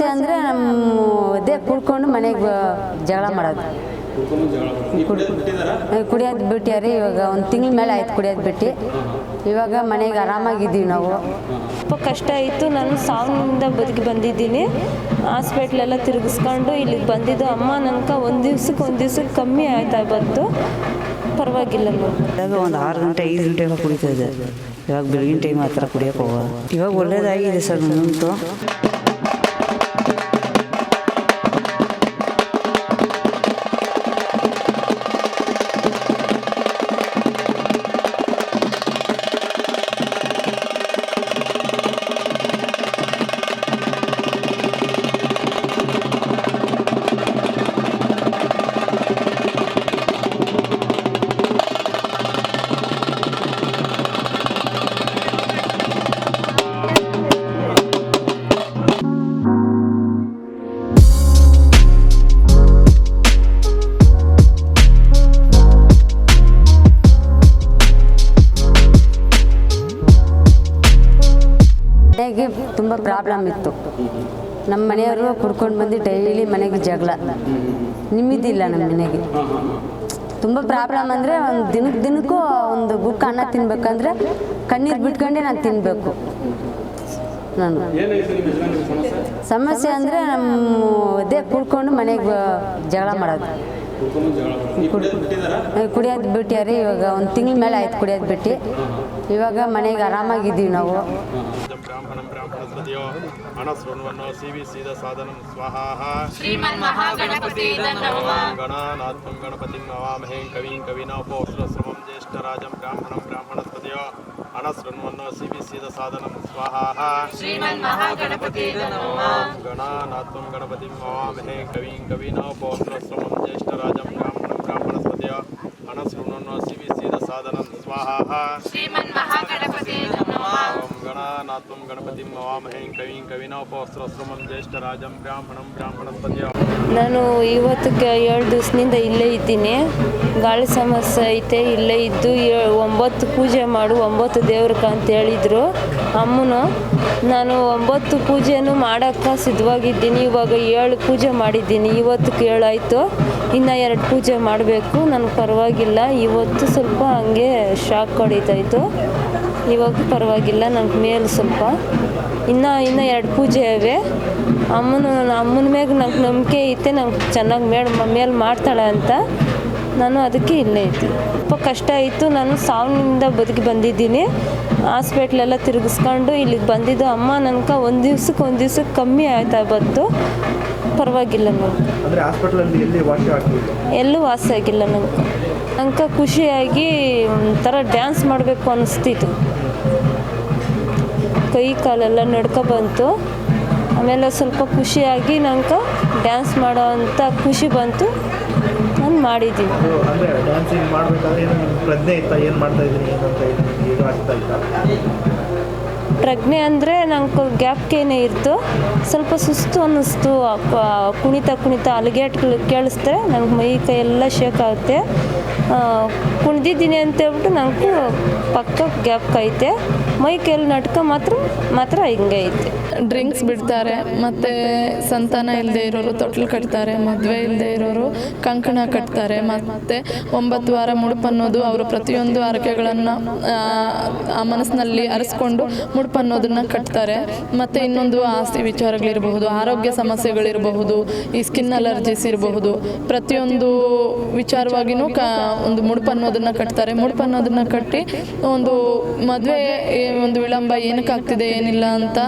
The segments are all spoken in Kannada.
ಸಮಸ್ಯೆ ಅಂದರೆ ನಮ್ಮ ಅದೇ ಕುಡ್ಕೊಂಡು ಮನೆಗೆ ಜಗಳ ಮಾಡೋದು. ಕುಡಿಯೋದ್ ಬಿಟ್ಟಿದ್ದಾರಾ ಇವಾಗ ಒಂದು ತಿಂಗಳ ಮೇಲೆ ಆಯ್ತು ಕುಡಿಯೋದು ಬಿಟ್ಟು. ಇವಾಗ ಮನೆಗೆ ಆರಾಮಾಗಿದ್ದೀವಿ ನಾವು. ತುಂಬ ಕಷ್ಟ ಆಯಿತು. ನಾನು ಸಾವಿನಿಂದ ಬದುಕಿ ಬಂದಿದ್ದೀನಿ. ಹಾಸ್ಪಿಟ್ಲೆಲ್ಲ ತಿರುಗಿಸ್ಕೊಂಡು ಇಲ್ಲಿಗೆ ಬಂದಿದ್ದು ಅಮ್ಮ ನನಗೆ ಒಂದು ದಿವ್ಸಕ್ಕೆ ಒಂದು ದಿವ್ಸಕ್ಕೆ ಕಮ್ಮಿ ಆಯ್ತಾ ಬಂತು. ಪರವಾಗಿಲ್ಲ ನಾವು ಇವಾಗ ಒಂದು ಆರು ಗಂಟೆ ಐದು ಗಂಟೆ ಎಲ್ಲ ಕುಡಿತಾ ಇದೆ ಇವಾಗ ಬೆಳಗಿನ ಟೈಮ್ ಆ ಥರ ಕುಡಿಯೋಕೆ ಹೋಗೋದು ಇವಾಗ ಒಳ್ಳೇದಾಗಿದೆ ಸರ್ ನಂತೂ ಪ್ರಾಬ್ಲಮ್ ಇತ್ತು. ನಮ್ಮ ಮನೆಯವರು ಕುಡ್ಕೊಂಡು ಬಂದು ಡೈಲಿ ಮನೆಗೆ ಜಗಳ. ನಿಮ್ಮಿದಿಲ್ಲ ನಮ್ಮ ಮನೆಗೆ. ತುಂಬ ಪ್ರಾಬ್ಲಮ್ ಅಂದರೆ ಒಂದು ದಿನಕ್ಕೆ ದಿನಕ್ಕೂ ಒಂದು ಗುಕ್ಕ ಅನ್ನ ತಿನ್ಬೇಕಂದ್ರೆ ಕಣ್ಣೀರು ಬಿಟ್ಕೊಂಡೆ ನಾನು ತಿನ್ನಬೇಕು ನಾನು. ಸಮಸ್ಯೆ ಅಂದರೆ ನಮ್ಮ ಅದೇ ಕುಡ್ಕೊಂಡು ಮನೆಗೆ ಜಗಳ ಮಾಡೋದು. ಕುಡಿಯೋದು ಬಿಟ್ಟಿಯಾರಿ ಇವಾಗ ಒಂದು ತಿಂಗಳ ಮೇಲೆ ಆಯ್ತು ಕುಡಿಯೋದು ಬಿಟ್ಟು. ಇವಾಗ ಮನೆಗೆ ಆರಾಮಾಗಿದ್ದೀವಿ ನಾವು. బ్రాహ్మణం బ్రాహ్మణ సదయో అణశృణ్వన్నో సివి సీద సాధనం స్వాహ గణానాత్మం గణపతిం నవామహేం కవిం కవినోపోష్ణశ్రమం జ్యేష్ఠరాజం బ్రాహ్మణం బ్రాహ్మణ సదయో అణశృణ్వన్నో సివి సీద సాధనం స్వాహ గణానాత్మం గణపతిం నవామహేం కవిం కవినోపోష్ణశ్రమం జ్యేష్ఠరాజం బ్రాహ్మణం బ్రాహ్మణ సదయో అణశృణ్వన్నో సివి సీద సాధనం స్వాహ శ్రీమన్ మహాగణపతి నమః ಗಣನಾತ್ಮಂ ಗಣಪತಿಂ ನವಾಮಹೇ ಕವೀಂ ಕವಿನೋಪೋಸ್ರಸ್ರಮಂ ಜ್ಯೇಷ್ಠರಾಜಂ ಬ್ರಾಹ್ಮಣಂ ಬ್ರಾಹ್ಮಣಸ್ಪತಿಯೋ. ನಾನು ಇವತ್ತು ಏಳು ದಿವಸದಿಂದ ಇಲ್ಲೇ ಇದ್ದೀನಿ. ಗಾಳಿ ಸಮಸ್ಯೆ ಐತೆ, ಇಲ್ಲೇ ಇದ್ದು ಒಂಬತ್ತು ಪೂಜೆ ಮಾಡು, ಒಂಬತ್ತು ದೇವ್ರಕ್ಕೆ ಅಂತ ಹೇಳಿದ್ರು ಅಮ್ಮನು. ನಾನು ಒಂಬತ್ತು ಪೂಜೆನೂ ಮಾಡೋಕ್ಕೆ ಸಿದ್ಧವಾಗಿದ್ದೀನಿ, ಇವಾಗ ಏಳು ಪೂಜೆ ಮಾಡಿದ್ದೀನಿ, ಇವತ್ತು ಏಳು ಆಯಿತು ಇನ್ನು ಎರಡು ಪೂಜೆ ಮಾಡಬೇಕು. ನನಗೆ ಪರವಾಗಿಲ್ಲ. ಇವತ್ತು ಸ್ವಲ್ಪ ಹಂಗೆ ಶಾಕ್ ಹೊಡಿತಾಯಿತ್ತು ಇವಾಗ ಪರವಾಗಿಲ್ಲ. ನನಗೆ ಮೇಲೆ ಸ್ವಲ್ಪ. ಇನ್ನು ಇನ್ನು ಎರಡು ಪೂಜೆ ಇವೆ. ಅಮ್ಮನ ಅಮ್ಮನ ಮ್ಯಾಗ ನಂಗೆ ನಂಬಿಕೆ ಐತೆ. ನಂಗೆ ಚೆನ್ನಾಗಿ ಮೇಲ್, ಮೇಲೆ ಮಾಡ್ತಾಳೆ ಅಂತ. ನಾನು ಅದಕ್ಕೆ ಇಲ್ಲೇ ಇದ್ದೀನಿ ತುಂಬ ಕಷ್ಟ ಆಯಿತು ನಾನು ಸಾವಿನಿಂದ ಬದುಕಿ ಬಂದಿದ್ದೀನಿ. ಹಾಸ್ಪಿಟ್ಲೆಲ್ಲ ತಿರುಗಿಸ್ಕೊಂಡು ಇಲ್ಲಿಗೆ ಬಂದಿದ್ದು ಅಮ್ಮ ನನಗೆ ಒಂದು ದಿವ್ಸಕ್ಕೆ ಒಂದು ದಿವ್ಸಕ್ಕೆ ಕಮ್ಮಿ ಆಯ್ತಾ ಬಂತು. ಪರವಾಗಿಲ್ಲ ನನಗೆ ಎಲ್ಲಿ ವಾಸಿ ಆಗಿಲ್ಲ ನನಗೆ ನಂಗೆ ಖುಷಿಯಾಗಿ ಒಂಥರ ಡ್ಯಾನ್ಸ್ ಮಾಡಬೇಕು ಅನ್ನಿಸ್ತಿತ್ತು ಕೈ ಕಾಲೆಲ್ಲ ನಡ್ಕೊ ಬಂತು. ಆಮೇಲೆ ಸ್ವಲ್ಪ ಖುಷಿಯಾಗಿ ನಂಗೆ ಡ್ಯಾನ್ಸ್ ಮಾಡೋ ಅಂಥ ಖುಷಿ ಬಂತು. ನಾನು ಮಾಡಿದ್ದೀನಿ. ಅದು ಅಂದರೆ ಡ್ಯಾನ್ಸಿಂಗ್ ಮಾಡಬೇಕಾದ್ರೆ ಏನು ಪ್ರಜ್ಞೆ ಇತ್ತಾ? ಏನು ಮಾಡ್ತಾ ಇದ್ದೀನಿ ಏನಂತ ಇದು ನಿಮ್ಗೆ ಆಗ್ತಾ ಇತ್ತಾ? ಪ್ರಜ್ಞೆ ಅಂದರೆ ನಂಗೆ ಗ್ಯಾಪ್ಗೇನೆ ಇತ್ತು ಸ್ವಲ್ಪ ಸುಸ್ತು ಅನ್ನಿಸ್ತು. ಕುಣಿತ ಕುಣಿತ ಅಲಿಗೇಟ್ಗಳು ಕೇಳಿಸ್ತಾರೆ ನಂಗೆ ಮೈ ಕೈ ಎಲ್ಲ ಶೇಕ್ ಆಗುತ್ತೆ. ಕುಣಿದಿದ್ದೀನಿ ಅಂತೇಳ್ಬಿಟ್ಟು ನಂಗೆ ಪಕ್ಕ ಗ್ಯಾಪ್ ಐತೆ. ಮೈ ಕೈಯಲ್ಲಿ ನಟ್ಕ ಮಾತ್ರ ಮಾತ್ರ ಹಿಂಗೆ ಐತೆ. ಡ್ರಿಂಕ್ಸ್ ಬಿಡ್ತಾರೆ, ಮತ್ತು ಸಂತಾನ ಇಲ್ಲದೆ ಇರೋರು, ತೊಟ್ಲು ಕಟ್ತಾರೆ, ಮದುವೆ ಇಲ್ಲದೆ ಇರೋರು, ಕಂಕಣ ಕಟ್ತಾರೆ, ಮತ್ತು ಒಂಬತ್ತು ವಾರ ಮುಡುಪನ್ನೋದು ಅವರು ಪ್ರತಿಯೊಂದು ಹರಕೆಗಳನ್ನು, ಆ ಮನಸ್ಸಿನಲ್ಲಿ ಅರಸ್ಕೊಂಡು ಮುಡುಪು ಅನ್ನೋದನ್ನು ಕಟ್ತಾರೆ. ಮತ್ತು ಇನ್ನೊಂದು ಆಸ್ತಿ ವಿಚಾರಗಳಿರಬಹುದು, ಆರೋಗ್ಯ ಸಮಸ್ಯೆಗಳಿರಬಹುದು, ಈ ಸ್ಕಿನ್ ಅಲರ್ಜೀಸ್ ಇರಬಹುದು. ಪ್ರತಿಯೊಂದು ವಿಚಾರವಾಗಿಯೂ ಕ, ಒಂದು ಮುಡುಪು ಅನ್ನೋದನ್ನು ಕಟ್ತಾರೆ. ಮುಡುಪು ಅನ್ನೋದನ್ನು ಕಟ್ಟಿ ಒಂದು ಮದುವೆ ಒಂದು ವಿಳಂಬ ಏನಕ್ಕೆ ಆಗ್ತಿದೆ ಏನಿಲ್ಲ ಅಂತ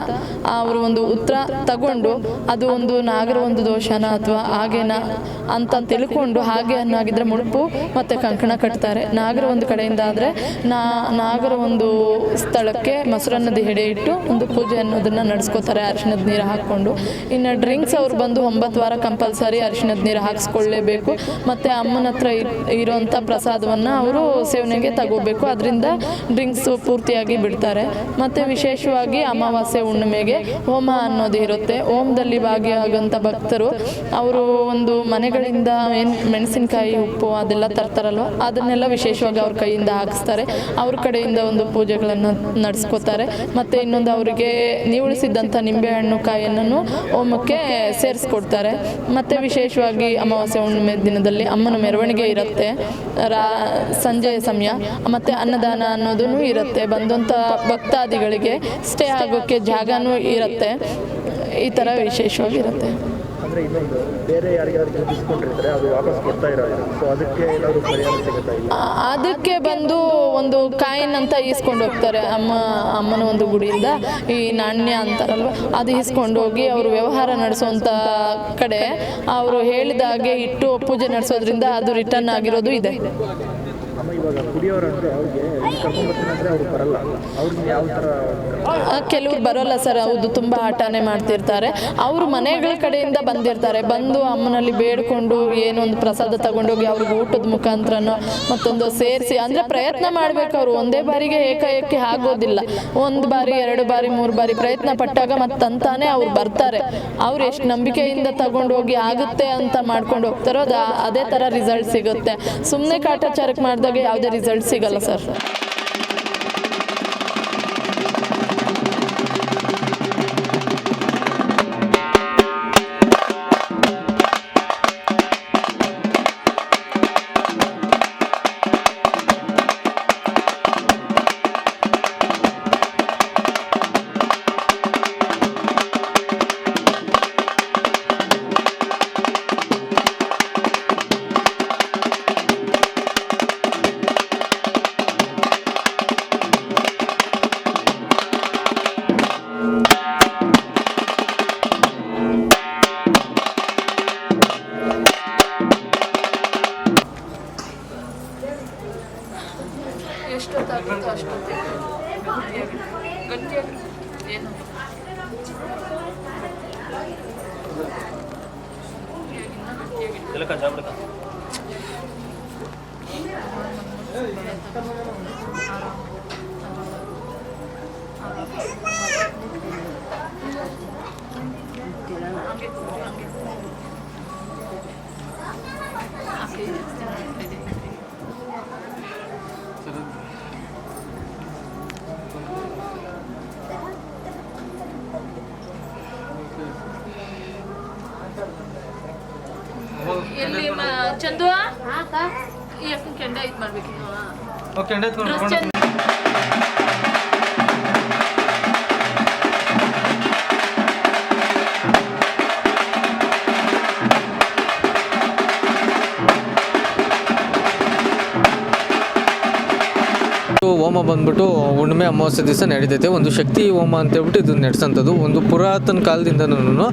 ಅವರು ಒಂದು ಉತ್ತರ ತಗೊಂಡು ಅದು ಒಂದು ನಾಗರ ಒಂದು ದೋಷನ ಅಥವಾ ಹಾಗೇನ ಅಂತ ತಿಳ್ಕೊಂಡು ಹಾಗೆ ಅನ್ನಾಗಿದ್ರೆ ಮುಡುಪು ಮತ್ತು ಕಂಕಣ ಕಟ್ತಾರೆ. ನಾಗರ ಒಂದು ಕಡೆಯಿಂದ ಆದ್ರೆ ನಾ ನಾಗರ ಒಂದು ಸ್ಥಳಕ್ಕೆ ಮೊಸರನ್ನದ ಹೆಡೆ ಇಟ್ಟು ಒಂದು ಪೂಜೆ ಅನ್ನೋದನ್ನು ನಡೆಸ್ಕೋತಾರೆ ಅರಿಶಿಣದ ನೀರು ಹಾಕೊಂಡು ಇನ್ನು ಡ್ರಿಂಕ್ಸ್ ಅವ್ರು ಬಂದು ಒಂಬತ್ತು ವಾರ ಕಂಪಲ್ಸರಿ ಅರಿಶಿಣದ ನೀರು ಹಾಕಿಸ್ಕೊಳ್ಳೇಬೇಕು ಮತ್ತು ಅಮ್ಮನ ಹತ್ರ ಇರುವಂತ ಪ್ರಸಾದವನ್ನ ಪ್ರಸಾದವನ್ನು ಅವರು ಸೇವನೆಗೆ ತಗೋಬೇಕು. ಅದರಿಂದ ಡ್ರಿಂಕ್ಸ್ ಪೂರ್ತಿಯಾಗಿ ಬಿಡ್ತಾರೆ. ಮತ್ತು ವಿಶೇಷವಾಗಿ ಅಮಾವಾಸ್ಯೆ ಹುಣ್ಣಿಮೆಗೆ ಹೋಮ ಅನ್ನೋದು ಇರುತ್ತೆ. ಹೋಮದಲ್ಲಿ ಭಾಗಿಯಾಗುವಂಥ ಭಕ್ತರು, ಅವರು ಒಂದು ಮನೆಗಳಿಂದ ಏನು ಮೆಣಸಿನಕಾಯಿ, ಉಪ್ಪು ಅದೆಲ್ಲ ತರ್ತಾರಲ್ವ? ಅದನ್ನೆಲ್ಲ ವಿಶೇಷವಾಗಿ ಅವ್ರ ಕೈಯಿಂದ ಹಾಕಿಸ್ತಾರೆ. ಅವ್ರ ಕಡೆಯಿಂದ ಒಂದು ಪೂಜೆಗಳನ್ನು ನಡೆಸ್ಕೋತಾರೆ. ಮತ್ತು ಇನ್ನೊಂದು ಅವರಿಗೆ ನೀವುಳಿಸಿದ್ದಂಥ ನಿಂಬೆಹಣ್ಣು ಕಾಯಿಯನ್ನು ಹೋಮಕ್ಕೆ ಸೇರಿಸ್ಕೊಡ್ತಾರೆ. ಮತ್ತು ವಿಶೇಷವಾಗಿ ಅಮಾವಾಸ್ಯೆ, ಹುಣ್ಣಿಮೆ ದಿನದಲ್ಲಿ ಅಮ್ಮನ ಮೆರವಣಿಗೆ ಇರುತ್ತೆ. ರಾ ಸಂಜೆಯ ಸಮಯ. ಮತ್ತು ಅನ್ನದಾನ ಅನ್ನೋದೂ ಇರುತ್ತೆ. ಬಂದಂಥ ಭಕ್ತಾದಿಗಳಿಗೆ ಸ್ಟೇ ಆಗೋಕ್ಕೆ ಜಾಗನೂ ಇರುತ್ತೆ. ಈ ಥರ ವಿಶೇಷವಾಗಿರುತ್ತೆ. ಅಂದರೆ ಇನ್ನೊಂದು ಬೇರೆ ಯಾರಿಗಾದ್ರು ಡಿಸ್ಕೊಂಡಿರ್ತಾರೆ ಅದು ವಾಪಸ್ ಕೊಡ್ತಾ ಇರೋದು ಸೊ ಅದಕ್ಕೆ ಏನಾದರೂ ಪರಿಹಾರ ಸಿಗುತ್ತಾ ಇಲ್ಲ? ಅದಕ್ಕೆ ಬಂದು ಒಂದು ಕಾಯಿನ್ ಅಂತ ಈಸ್ಕೊಂಡು ಹೋಗ್ತಾರೆ ಅಮ್ಮ ಅಮ್ಮನ ಒಂದು ಗುಡಿಯಿಂದ. ಈ ನಾಣ್ಯ ಅಂತಾರಲ್ವ ಅದು ಈಸ್ಕೊಂಡು ಹೋಗಿ ಅವರು ವ್ಯವಹಾರ ನಡೆಸುವಂಥ ಕಡೆ. ಅವರು ಹೇಳಿದ ಹಾಗೆ ಇಟ್ಟು ಪೂಜೆ ನಡೆಸೋದ್ರಿಂದ ಅದು ರಿಟರ್ನ್ ಆಗಿರೋದು ಇದೆ. ಕೆಲವ್ರು ಬರೋಲ್ಲ ಸರ್ ಹೌದು ತುಂಬ ಆಟನೇ ಮಾಡ್ತಿರ್ತಾರೆ. ಅವ್ರ ಮನೆಗಳ ಕಡೆಯಿಂದ ಬಂದಿರ್ತಾರೆ. ಬಂದು ಅಮ್ಮನಲ್ಲಿ ಬೇಡ್ಕೊಂಡು ಏನೊಂದು ಪ್ರಸಾದ ತಗೊಂಡೋಗಿ ಅವ್ರಿಗೆ ಊಟದ ಮುಖಾಂತರನೋ ಮತ್ತೊಂದು ಸೇರಿಸಿ, ಅಂದರೆ ಪ್ರಯತ್ನ ಮಾಡ್ಬೇಕು ಅವರು. ಒಂದೇ ಬಾರಿಗೆ ಏಕಾಏಕಿ ಆಗೋದಿಲ್ಲ. ಒಂದು ಬಾರಿ, ಎರಡು ಬಾರಿ, ಮೂರು ಬಾರಿ ಪ್ರಯತ್ನ ಪಟ್ಟಾಗ ಮತ್ತಂತಾನೆ ಅವ್ರು ಬರ್ತಾರೆ. ಅವ್ರು ಎಷ್ಟು ನಂಬಿಕೆಯಿಂದ ತಗೊಂಡೋಗಿ ಆಗುತ್ತೆ ಅಂತ ಮಾಡ್ಕೊಂಡು ಹೋಗ್ತಾರೋ ಅದು ಥರ ರಿಸಲ್ಟ್ ಸಿಗುತ್ತೆ. ಸುಮ್ಮನೆ ಕಾಟಾಚಾರಕ್ಕೆ ಮಾಡಿದಾಗ ಯಾವುದೇ ರಿಸಲ್ಟ್ ಸಿಗಲ್ಲ ಸರ್ 破れた。ಚಂದು ಈ ಅಕ್ಕನ ಕೆಂಡ ಇದು ಮಾಡ್ಬೇಕು. ಡ್ರೆಸ್ ಚೇಂಜ್ ಬಂದ್ಬಿಟ್ಟು ಹುಣ್ಣಿಮೆ ಅಮಾವಾಸ್ಯೆ ದಿವಸ ನಡೀತೈತೆ. ಒಂದು ಶಕ್ತಿ ಹೋಮ ಅಂತ ಹೇಳ್ಬಿಟ್ಟು ಇದು ನಡೆಸೋಂಥದ್ದು. ಒಂದು ಪುರಾತನ ಕಾಲದಿಂದನೂ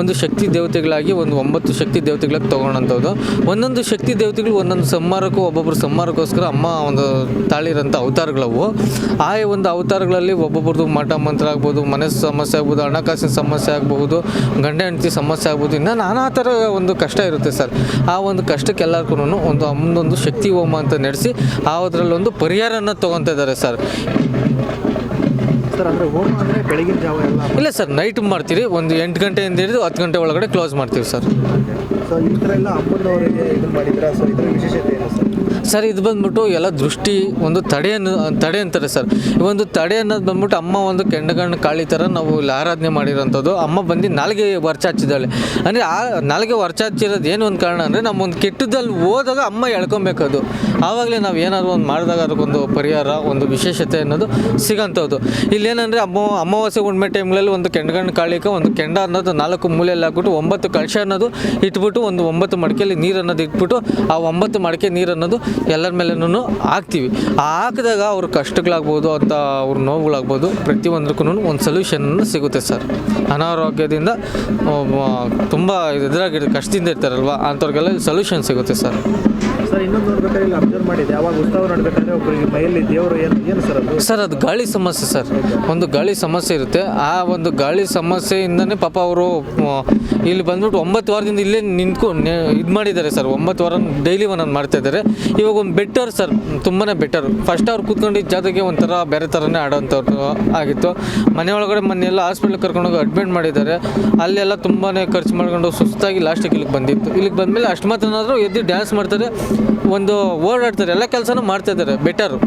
ಒಂದು ಶಕ್ತಿ ದೇವತೆಗಳಾಗಿ ಒಂದು ಒಂಬತ್ತು ಶಕ್ತಿ ದೇವತೆಗಳಾಗಿ ತೊಗೊಳೋಂಥದ್ದು ಒಂದೊಂದು ಶಕ್ತಿ ದೇವತೆಗಳು ಒಂದೊಂದು ಸಂಹಾರಕ್ಕೂ ಒಬ್ಬೊಬ್ಬರು ಸಂಹಾರಕ್ಕೋಸ್ಕರ ಅಮ್ಮ ಒಂದು ತಾಳಿರೋಂಥ ಅವತಾರಗಳವು. ಆ ಒಂದು ಅವತಾರಗಳಲ್ಲಿ ಒಬ್ಬೊಬ್ರದ್ದು ಮಠ ಮಂತ್ರ ಆಗ್ಬೋದು ಮನೆ ಸಮಸ್ಯೆ ಆಗ್ಬೋದು, ಹಣಕಾಸಿನ ಸಮಸ್ಯೆ ಆಗ್ಬೋದು, ಗಂಡ ಹೆಂಡತಿ ಸಮಸ್ಯೆ ಆಗ್ಬೋದು. ಇನ್ನು ನಾನಾ ಥರ ಒಂದು ಕಷ್ಟ ಇರುತ್ತೆ ಸರ್. ಆ ಒಂದು ಕಷ್ಟಕ್ಕೆ ಎಲ್ಲರಿಗೂ ಒಂದು ಒಂದೊಂದು ಶಕ್ತಿ ಹೋಮ ಅಂತ ನಡೆಸಿ, ಆ ಅದರಲ್ಲೊಂದು ಪರಿಹಾರನ ತೊಗೊತಾ ಇದ್ದಾರೆ ಸರ್. ಸರ್ ಅಂದರೆ ಹೋಮ ಅಂದರೆ ಬೆಳಗಿನ ಜಾವ ಎಲ್ಲ ಇಲ್ಲ ಸರ್ ನೈಟ್ ಮಾಡ್ತೀರಿ. ಒಂದು ಎಂಟು ಗಂಟೆಯಿಂದ ಹಿಡಿದು ಹತ್ತು ಗಂಟೆ ಒಳಗಡೆ ಕ್ಲೋಸ್ ಮಾಡ್ತೀವಿ ಸರ್. ಸೊ ಈ ಥರ ಎಲ್ಲ ಅಮ್ಮನವರಿಗೆ ಇದು ಮಾಡಿದ್ರೆ? ಸೊ ಇದರ ವಿಶೇಷತೆ ಏನು ಸರ್? ಸರ್, ಇದು ಬಂದ್ಬಿಟ್ಟು ಎಲ್ಲ ದೃಷ್ಟಿ, ಒಂದು ತಡೆ ತಡೆ ಅಂತಾರೆ ಸರ್. ಈ ಒಂದು ತಡೆ ಅನ್ನೋದು ಬಂದ್ಬಿಟ್ಟು ಅಮ್ಮ ಒಂದು ಕೆಂಡಗಣ್ಣ ಕಾಳಿ ಥರ ನಾವು ಇಲ್ಲಿ ಆರಾಧನೆ ಮಾಡಿರೋಂಥದ್ದು. ಅಮ್ಮ ಬಂದು ನಾಲ್ಗೆ ವರ್ಷ ಹಚ್ಚಿದ್ದಾಳೆ. ಅಂದರೆ ಆ ನಾಲ್ಗೆ ವರ್ಷ ಹಚ್ಚಿರೋದು ಏನು ಒಂದು ಕಾರಣ ಅಂದರೆ ನಮ್ಮ ಒಂದು ಕೆಟ್ಟದಲ್ಲಿ ಹೋದಾಗ ಅಮ್ಮ ಎಳ್ಕೊಬೇಕದು ಆವಾಗಲೇ ನಾವು ಏನಾದರೂ ಒಂದು ಮಾಡಿದಾಗ ಅದಕ್ಕೊಂದು ಪರಿಹಾರ, ಒಂದು ವಿಶೇಷತೆ ಅನ್ನೋದು ಸಿಗೋಂಥದ್ದು ಇಲ್ಲೇನಂದರೆ ಅಮ್ಮ, ಅಮಾವಾಸ್ಯೆ ಹುಣ್ಣಿಮೆ ಟೈಮ್ಗಳಲ್ಲಿ ಒಂದು ಕೆಂಡಗಣ್ಣ ಕಾಳಿಗೆ ಒಂದು ಕೆಂಡ ಅನ್ನೋದು ನಾಲ್ಕು ಮೂಲೆಯಲ್ಲಿ ಹಾಕ್ಬಿಟ್ಟು ಒಂಬತ್ತು ಕಳಶ ಅನ್ನೋದು ಇಟ್ಬಿಟ್ಟು ಒಂದು ಒಂಬತ್ತು ಮಡಿಕೆಯಲ್ಲಿ ನೀರು ಅನ್ನೋದು ಇಟ್ಬಿಟ್ಟು ಆ ಒಂಬತ್ತು ಮಡಿಕೆ ನೀರು ಅನ್ನೋದು ಎಲ್ಲರ ಮೇಲೆನೂ ಹಾಕ್ತೀವಿ. ಆ ಹಾಕಿದಾಗ ಅವ್ರ ಕಷ್ಟಗಳಾಗ್ಬೋದು ಅಂತ ಅವ್ರ ನೋವುಗಳಾಗ್ಬೋದು ಪ್ರತಿಯೊಂದಕ್ಕೂ ಒಂದು ಸೊಲ್ಯೂಷನ್ ಸಿಗುತ್ತೆ ಸರ್. ಅನಾರೋಗ್ಯದಿಂದ ತುಂಬ ಇದ್ರಾಗಿರೋ ಕಷ್ಟದಿಂದ ಇರ್ತಾರಲ್ವ? ಅಂಥವ್ರಿಗೆಲ್ಲ ಸೊಲ್ಯೂಷನ್ ಸಿಗುತ್ತೆ ಸರ್. ಸರ್ ಇನ್ನೊಂದು ನೋಡ್ಬೇಕಾದ್ರೆ ಇಲ್ಲಿ ಅಬ್ಸರ್ವ್ ಮಾಡಿದೆ ಯಾವಾಗ ಉತ್ಸವ ನಡ್ಬೇಕಾದ್ರೆ ಒಬ್ಬರಿಗೆ ಮೈಯಲ್ಲಿ ದೇವರು ಏನು ಏನು ಸರ್ ಅದು? ಸರ್ ಅದು ಗಾಳಿ ಸಮಸ್ಯೆ ಸರ್. ಒಂದು ಗಾಳಿ ಸಮಸ್ಯೆ ಇರುತ್ತೆ. ಆ ಒಂದು ಗಾಳಿ ಸಮಸ್ಯೆಯಿಂದನೇ ಪಾಪ ಅವರು ಇಲ್ಲಿ ಬಂದ್ಬಿಟ್ಟು ಒಂಬತ್ತು ವಾರದಿಂದ ಇಲ್ಲೇ ನಿಂತ್ಕೊಂಡು ಇದು ಮಾಡಿದ್ದಾರೆ ಸರ್. ಒಂಬತ್ತು ವಾರ ಡೈಲಿ ಒಂದೊಂದು ಮಾಡ್ತಾ ಇದ್ದಾರೆ. ಇವಾಗ ಇವಾಗ ಒಂದು ಬೆಟರ್ ಸರ್ ತುಂಬಾ ಬೆಟರ್ ಫಸ್ಟ್ ಅವ್ರು ಕೂತ್ಕೊಂಡಿದ್ದ ಜಾಗಕ್ಕೆ ಒಂಥರ ಬೇರೆ ಥರನೇ ಆಡೋಂಥವ್ರು ಆಗಿತ್ತು. ಮನೆ ಒಳಗಡೆ ಮನೆಯೆಲ್ಲ ಹಾಸ್ಪಿಟ್ಲಿಗೆ ಕರ್ಕೊಂಡೋಗಿ ಅಡ್ಮಿಟ್ ಮಾಡಿದ್ದಾರೆ. ಅಲ್ಲೆಲ್ಲ ತುಂಬಾ ಖರ್ಚು ಮಾಡ್ಕೊಂಡು ಸುಸ್ತಾಗಿ ಲಾಸ್ಟಿಗೆ ಇಲ್ಲಿಗೆ ಬಂದಿತ್ತು. ಇಲ್ಲಿಗೆ ಬಂದಮೇಲೆ ಅಷ್ಟು ಮಾತ್ರನಾದರೂ ಎದ್ದು ಡ್ಯಾನ್ಸ್ ಮಾಡ್ತಾರೆ. ಒಂದು ಓಡಾಡ್ತಾರೆ ಎಲ್ಲ ಕೆಲಸನೂ ಮಾಡ್ತಾಯಿದ್ದಾರೆ ಬೆಟರು